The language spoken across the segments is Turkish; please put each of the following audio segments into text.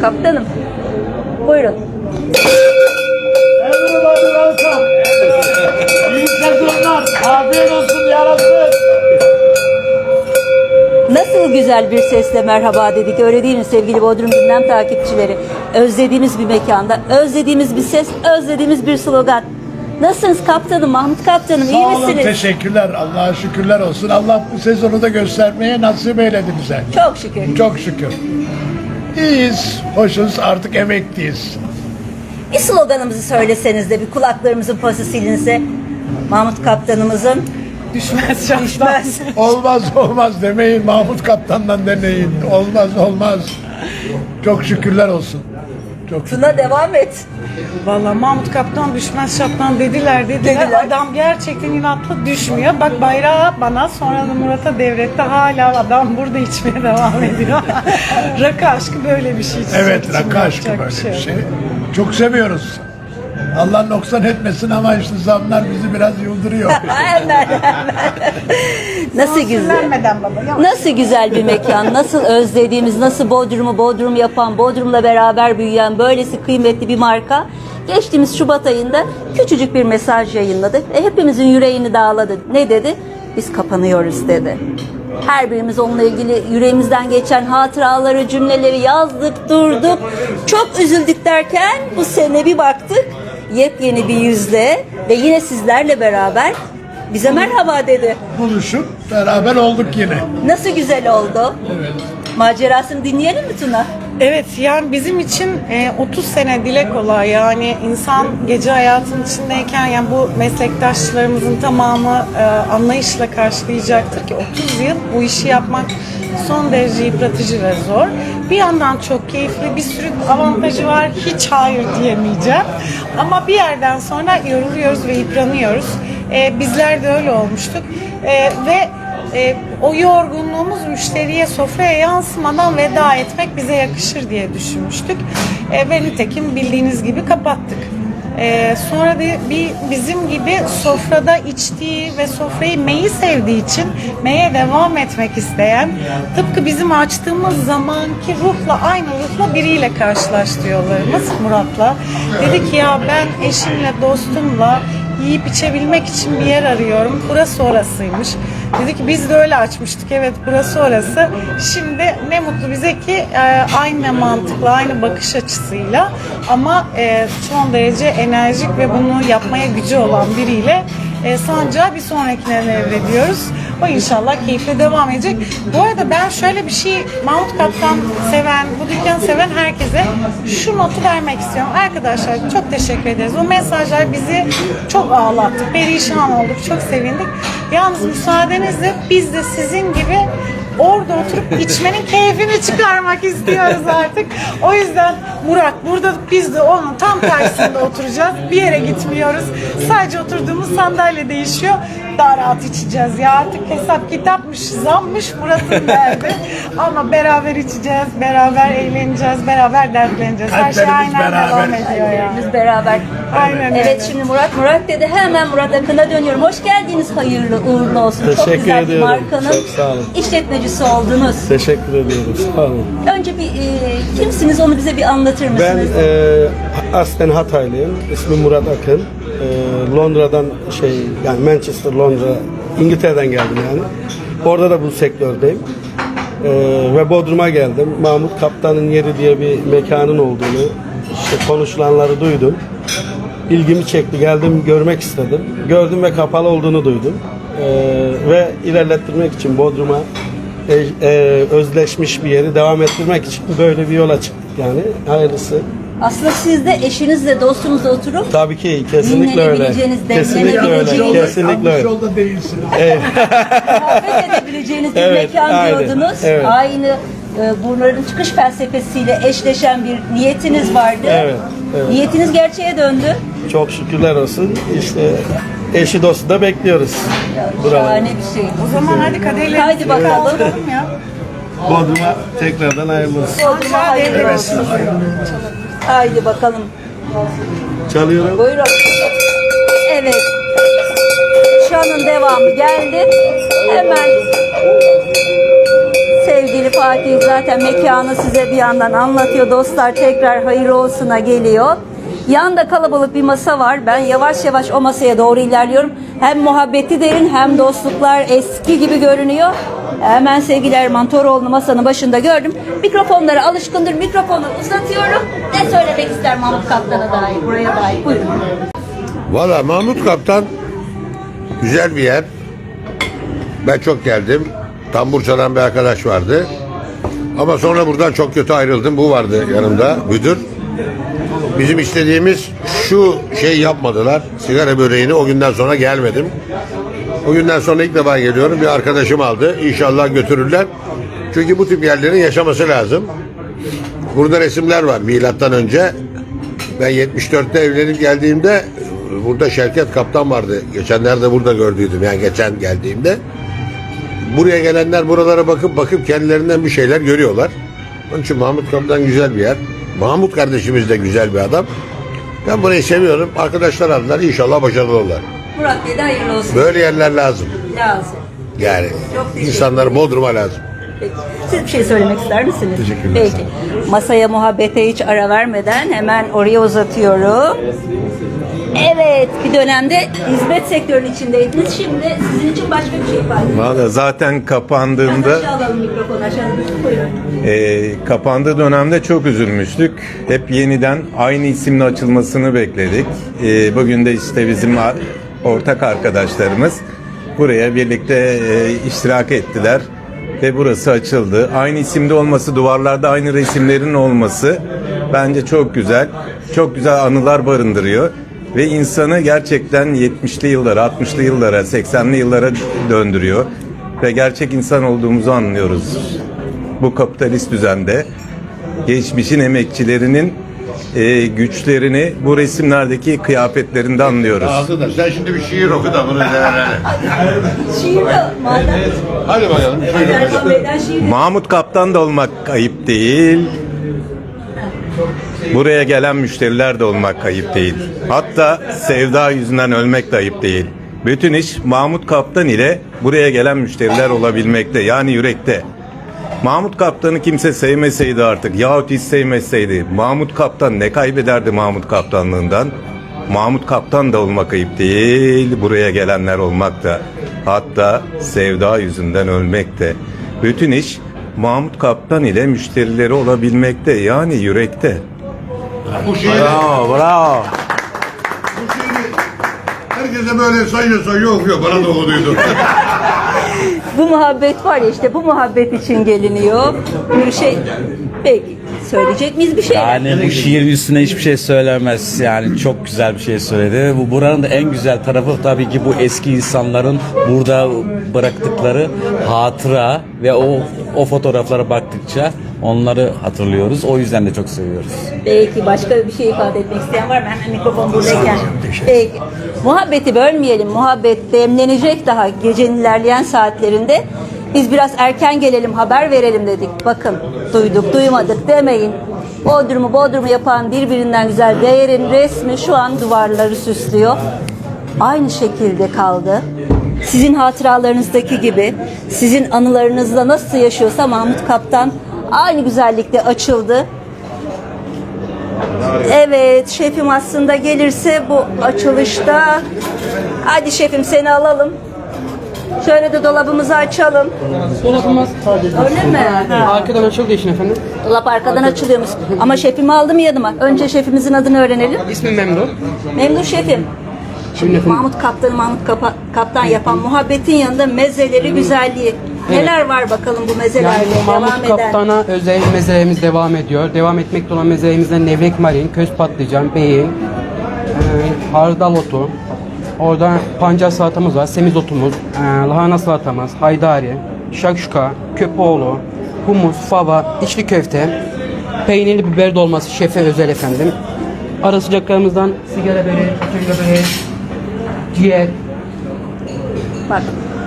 Kaptanım. Buyurun. Everybody welcome. İyi sezonlar. Afiyet olsun yarasın. Nasıl güzel bir sesle merhaba dedik. Öyle değil mi sevgili Bodrum Gündem takipçileri? Özlediğimiz bir mekanda, özlediğimiz bir ses, özlediğimiz bir slogan. Nasılsınız kaptanım, Mahmut kaptanım? iyi Sağ olun, misiniz? teşekkürler. Allah'a şükürler olsun. Allah bu sezonu da göstermeye nasip eyledi bize. Çok şükür. Çok şükür. İyiyiz, hoşuz, artık emekliyiz. Bir sloganımızı söyleseniz de bir kulaklarımızın pası silinse. Mahmut kaptanımızın Düşmez şanslar. düşmez. Olmaz olmaz demeyin, Mahmut Kaptan'dan deneyin. Olmaz olmaz. Çok şükürler olsun. Çok Tuna devam et. Valla Mahmut Kaptan düşmez şaptan dediler dediler. Dediler. Adam gerçekten inatlı düşmüyor. Bak bayrağı bana sonra da Murat'a devretti. Hala adam burada içmeye devam ediyor. Rakı aşkı böyle bir şey. Evet, rakı aşkı böyle bir yok. şey. Çok seviyoruz. Allah noksan etmesin ama işte zamlar bizi biraz yıldırıyor. hemen hemen. Nasıl güzel. Sinirlenmeden baba. yavaş. Nasıl güzel bir mekan, nasıl özlediğimiz, nasıl Bodrum'u Bodrum yapan, Bodrum'la beraber büyüyen böylesi kıymetli bir marka. Geçtiğimiz Şubat ayında küçücük bir mesaj yayınladık ve hepimizin yüreğini dağladı. Ne dedi? Biz kapanıyoruz dedi. Her birimiz onunla ilgili yüreğimizden geçen hatıraları, cümleleri yazdık, durduk. Çok üzüldük derken bu sene bir baktık yepyeni bir yüzle ve yine sizlerle beraber bize merhaba dedi. Buluşup beraber olduk yine. Nasıl güzel oldu? Evet. Macerasını dinleyelim mi Tuna? Evet yani bizim için e, 30 sene dile kolay yani insan gece hayatın içindeyken yani bu meslektaşlarımızın tamamı e, anlayışla karşılayacaktır ki 30 yıl bu işi yapmak son derece yıpratıcı ve zor. Bir yandan çok keyifli bir sürü avantajı var hiç hayır diyemeyeceğim ama bir yerden sonra yoruluyoruz ve yıpranıyoruz. E, bizler de öyle olmuştuk E, ve e, o yorgunluğumuz müşteriye sofraya yansımadan veda etmek bize yakışır diye düşünmüştük. E, ve nitekim bildiğiniz gibi kapattık. E, sonra da bir bizim gibi sofrada içtiği ve sofrayı meyi sevdiği için meye devam etmek isteyen tıpkı bizim açtığımız zamanki ruhla aynı ruhla biriyle karşılaştı yollarımız Murat'la. Dedi ki ya ben eşimle dostumla yiyip içebilmek için bir yer arıyorum. Burası orasıymış. Dedi ki biz de öyle açmıştık. Evet burası orası. Şimdi ne mutlu bize ki e, aynı mantıkla, aynı bakış açısıyla ama e, son derece enerjik ve bunu yapmaya gücü olan biriyle e, sancağı bir sonrakine devrediyoruz. O inşallah keyifle devam edecek. Bu arada ben şöyle bir şey Mahmut Kaptan seven, bu dükkanı seven herkese şu notu vermek istiyorum. Arkadaşlar çok teşekkür ederiz. O mesajlar bizi çok ağlattı. Perişan olduk, çok sevindik. Yalnız müsaadenizle biz de sizin gibi orada oturup içmenin keyfini çıkarmak istiyoruz artık. O yüzden Murat burada biz de onun tam karşısında oturacağız. Bir yere gitmiyoruz. Sadece oturduğumuz sandalye değişiyor. Daha rahat içeceğiz ya artık hesap kitapmış, zammış Murat'ın derdi. Ama beraber içeceğiz, beraber eğleneceğiz, beraber dertleneceğiz. Her şey Kalplerimiz aynen beraber. devam ediyor ya. Biz beraber. Aynen Evet öyle. şimdi Murat Murat dedi. Hemen Murat Akın'a dönüyorum. Hoş geldiniz. Hayırlı uğurlu olsun. Çok Teşekkür güzel bir ediyorum. markanın Çok sağ olun. işletmecisi oldunuz. Teşekkür ediyorum. Sağ olun. Önce bir e, kimsiniz onu bize bir anlatır Ben mısınız? e, aslen Hataylıyım. İsmim Murat Akın. E, Londra'dan şey yani Manchester, Londra, İngiltere'den geldim yani. Orada da bu sektördeyim. E, ve Bodrum'a geldim. Mahmut Kaptan'ın yeri diye bir mekanın olduğunu, işte konuşulanları duydum. İlgimi çekti. Geldim görmek istedim. Gördüm ve kapalı olduğunu duydum. E, ve ilerlettirmek için Bodrum'a e, e, özleşmiş bir yeri devam ettirmek için böyle bir yola çıktık yani. Hayırlısı. Aslında siz de eşinizle dostunuzla oturup Tabii ki kesinlikle öyle. Dinlenebileceğiniz, Kesinlikle öyle. demlenebileceğiniz- Kesinlikle Yanlış öyle. yolda değilsiniz. muhabbet edebileceğiniz bir Evet, mekan aynen. diyordunuz. Evet. Aynı e, bunların çıkış felsefesiyle eşleşen bir niyetiniz vardı. Evet, evet. Niyetiniz gerçeğe döndü. Çok şükürler olsun. İşte eşi dostu da bekliyoruz. Buralara. Şahane bir şey. O zaman hadi kaderlerimizi Haydi bakalım. kaldıralım ya. Bodrum'a tekrardan hayırlı olsun. Bodrum'a hayırlı olsun. Haydi bakalım. Çalıyorum. Buyurun. Evet. Şanın devamı geldi. Hemen sevgili Fatih zaten mekanı size bir yandan anlatıyor. Dostlar tekrar hayırlı olsuna geliyor. Yanda kalabalık bir masa var. Ben yavaş yavaş o masaya doğru ilerliyorum. Hem muhabbeti derin hem dostluklar eski gibi görünüyor. Hemen sevgili Erman Toroğlu'nu masanın başında gördüm. Mikrofonlara alışkındır. Mikrofonu uzatıyorum. Ne söylemek ister Mahmut Kaptan'a dair, buraya dair? Buyurun. Valla Mahmut Kaptan güzel bir yer. Ben çok geldim. Tambur çalan bir arkadaş vardı. Ama sonra buradan çok kötü ayrıldım. Bu vardı yanımda müdür. Bizim istediğimiz şu şey yapmadılar. Sigara böreğini o günden sonra gelmedim. O günden sonra ilk defa geliyorum. Bir arkadaşım aldı. İnşallah götürürler. Çünkü bu tip yerlerin yaşaması lazım. Burada resimler var milattan önce. Ben 74'te evlenip geldiğimde burada Şevket Kaptan vardı. Geçenlerde burada gördüydüm yani geçen geldiğimde. Buraya gelenler buralara bakıp bakıp kendilerinden bir şeyler görüyorlar. Onun için Mahmut Kaptan güzel bir yer. Mahmut kardeşimiz de güzel bir adam. Ben burayı seviyorum. Arkadaşlar aldılar. İnşallah başarılı olurlar. Murat Bey de hayırlı olsun. Böyle yerler lazım. Lazım. Yani Çok teşekkür insanları Bodrum'a lazım. Peki. Siz bir şey söylemek ister misiniz? Teşekkürler, Peki. Masaya muhabbete hiç ara vermeden hemen oraya uzatıyorum. Evet, bir dönemde hizmet sektörünün içindeydiniz. Şimdi sizin için başka bir şey ifade ediyor. Valla zaten kapandığında Aşağı alalım mikrofonu aşağı. Buyurun. e, kapandığı dönemde çok üzülmüştük. Hep yeniden aynı isimle açılmasını bekledik. E, bugün de işte bizim a- ortak arkadaşlarımız buraya birlikte e, iştirak ettiler ve burası açıldı. Aynı isimde olması, duvarlarda aynı resimlerin olması bence çok güzel. Çok güzel anılar barındırıyor ve insanı gerçekten 70'li yıllara, 60'lı yıllara, 80'li yıllara döndürüyor ve gerçek insan olduğumuzu anlıyoruz bu kapitalist düzende geçmişin emekçilerinin e, güçlerini bu resimlerdeki kıyafetlerinde anlıyoruz. Da sen şimdi bir şiir oku da bunu değerlendir. Şiir de madem. Hadi bakalım. De- Mahmut Kaptan da olmak ayıp değil. Buraya gelen müşteriler de olmak ayıp değil. Hatta sevda yüzünden ölmek de ayıp değil. Bütün iş Mahmut Kaptan ile buraya gelen müşteriler olabilmekte yani yürekte. Mahmut Kaptan'ı kimse sevmeseydi artık yahut hiç sevmeseydi Mahmut Kaptan ne kaybederdi Mahmut Kaptanlığından? Mahmut Kaptan da olmak ayıp değil, buraya gelenler olmak da. Hatta sevda yüzünden ölmek de. Bütün iş Mahmut Kaptan ile müşterileri olabilmekte yani yürekte. Bu şiiri Bravo, bravo. herkese böyle sayıyor sayıyor okuyor. Bana da okuduydu. Bu muhabbet var ya işte bu muhabbet için geliniyor. Bir şey peki söyleyecek miyiz bir şey? Yani bu şiir üstüne hiçbir şey söylemez. Yani çok güzel bir şey söyledi. Bu buranın da en güzel tarafı tabii ki bu eski insanların burada bıraktıkları hatıra ve o o fotoğraflara baktıkça onları hatırlıyoruz. O yüzden de çok seviyoruz. Peki başka bir şey ifade etmek isteyen var mı? Hemen mikrofon buradayken. Peki. Muhabbeti bölmeyelim. Muhabbet demlenecek daha gecenin ilerleyen saatlerinde. Biz biraz erken gelelim, haber verelim dedik. Bakın, duyduk, duymadık demeyin. Bodrum'u Bodrum'u yapan birbirinden güzel değerin resmi şu an duvarları süslüyor. Aynı şekilde kaldı. Sizin hatıralarınızdaki gibi, sizin anılarınızda nasıl yaşıyorsa Mahmut Kaptan aynı güzellikte açıldı. Evet, şefim aslında gelirse bu açılışta. Hadi şefim seni alalım. Şöyle de dolabımızı açalım. Dolabımız Öyle mi? Arkadan açıldığı için efendim. Dolap arkadan açılıyormuş. Ama şefimi aldım yanıma. Önce şefimizin adını öğrenelim. İsmim Memduh. Memnun şefim. Şimdi efendim- Mahmut Kaptan'ı Mahmut Kapa- Kaptan yapan muhabbetin yanında mezeleri, güzelliği. Neler var bakalım bu mezelerle Yani devam Mahmut eden? Kaptan'a özel mezelerimiz devam ediyor. Devam etmekte olan mezelerimizde nevrek marin, köz patlıcan, beyin, e, hardal otu, orada pancar salatamız var, semizotumuz, e, lahana salatamız, haydari, şakşuka, köpoğlu, humus, fava, içli köfte, peynirli biber dolması şefe özel efendim. Ara sıcaklarımızdan sigara böreği, fasulye böreği, ciğer, Bak.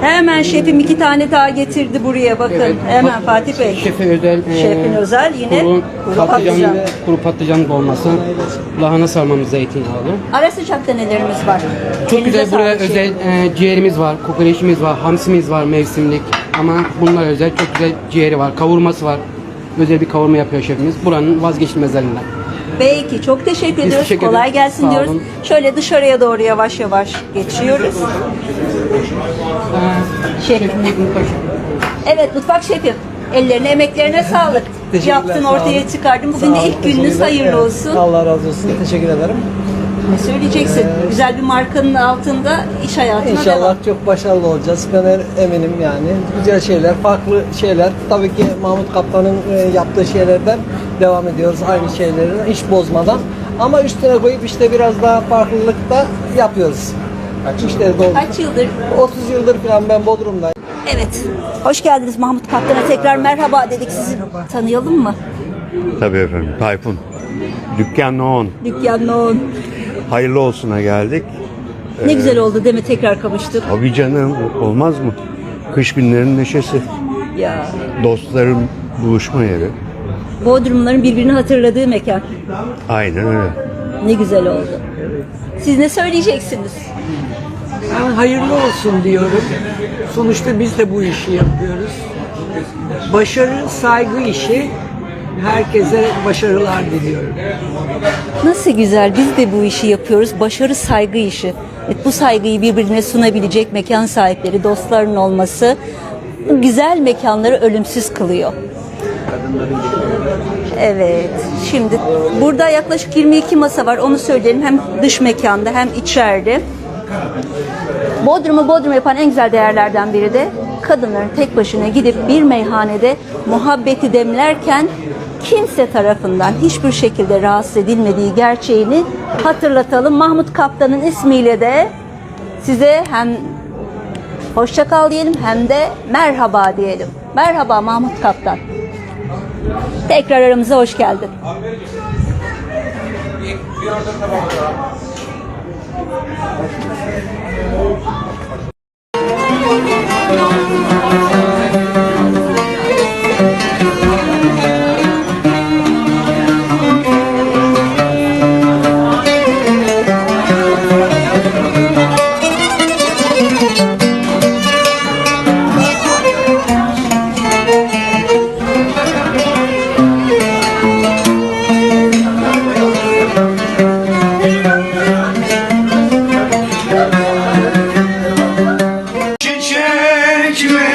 Hemen şefim iki tane daha getirdi buraya bakın. Evet. Hemen Fatih Bey. Şefe özel. Şefin özel yine kuru, kuru patlıcan, patlıcan. kuru patlıcan dolması, lahana sarmamız zeytinyağlı. Ara sıcakta nelerimiz var? Çok Elinize güzel buraya sağlık özel şefim. e, ciğerimiz var, kokoreçimiz var, hamsimiz var mevsimlik. Ama bunlar özel çok güzel ciğeri var, kavurması var. Özel bir kavurma yapıyor şefimiz. Buranın vazgeçilmezlerinden. Peki çok teşekkür ediyoruz. teşekkür Kolay gelsin Sağ diyoruz. olun. Şöyle dışarıya doğru yavaş yavaş geçiyoruz. Şefim. Evet mutfak şefim. Ellerine emeklerine sağlık. Teşekkürler, Yaptın sağ ortaya olun. çıkardın. Bugün Sağ de olun, ilk gününüz teşekkürler. hayırlı Evet, olsun. Allah razı olsun. Teşekkür ederim. Ne söyleyeceksin? Güzel bir markanın altında iş hayatına İnşallah devam. çok başarılı olacağız. Ben er- eminim yani. Güzel şeyler, farklı şeyler. Tabii ki Mahmut Kaptan'ın e, yaptığı şeylerden devam ediyoruz. Aynı şeyleri hiç bozmadan. Ama üstüne koyup işte biraz daha farklılık da yapıyoruz. İşte doğru. Kaç yıldır 30 yıldır falan ben Bodrum'dayım. Evet. Hoş geldiniz Mahmut Kaptan'a. Tekrar merhaba dedik. Sizi tanıyalım mı? Tabii efendim. Tayfun. Dükkan on. Dükkan on. Hayırlı olsuna geldik. Ne güzel oldu değil mi? Tekrar kavuştuk. Tabii canım olmaz mı? Kış günlerinin neşesi. Ya. Dostların buluşma yeri. Bodrumların birbirini hatırladığı mekan. Aynen öyle. Ne güzel oldu. Siz ne söyleyeceksiniz? Ben hayırlı olsun diyorum. Sonuçta biz de bu işi yapıyoruz. Başarı, saygı işi. Herkese başarılar diliyorum. Nasıl güzel. Biz de bu işi yapıyoruz. Başarı saygı işi. Evet, bu saygıyı birbirine sunabilecek mekan sahipleri, dostların olması güzel mekanları ölümsüz kılıyor. Evet. Şimdi burada yaklaşık 22 masa var. Onu söyleyelim. Hem dış mekanda hem içeride. Bodrum'u Bodrum yapan en güzel değerlerden biri de kadınların tek başına gidip bir meyhanede muhabbeti demlerken kimse tarafından hiçbir şekilde rahatsız edilmediği gerçeğini hatırlatalım. Mahmut Kaptan'ın ismiyle de size hem hoşça kal diyelim hem de merhaba diyelim. Merhaba Mahmut Kaptan. Tekrar aramıza hoş geldin. Abi, 9円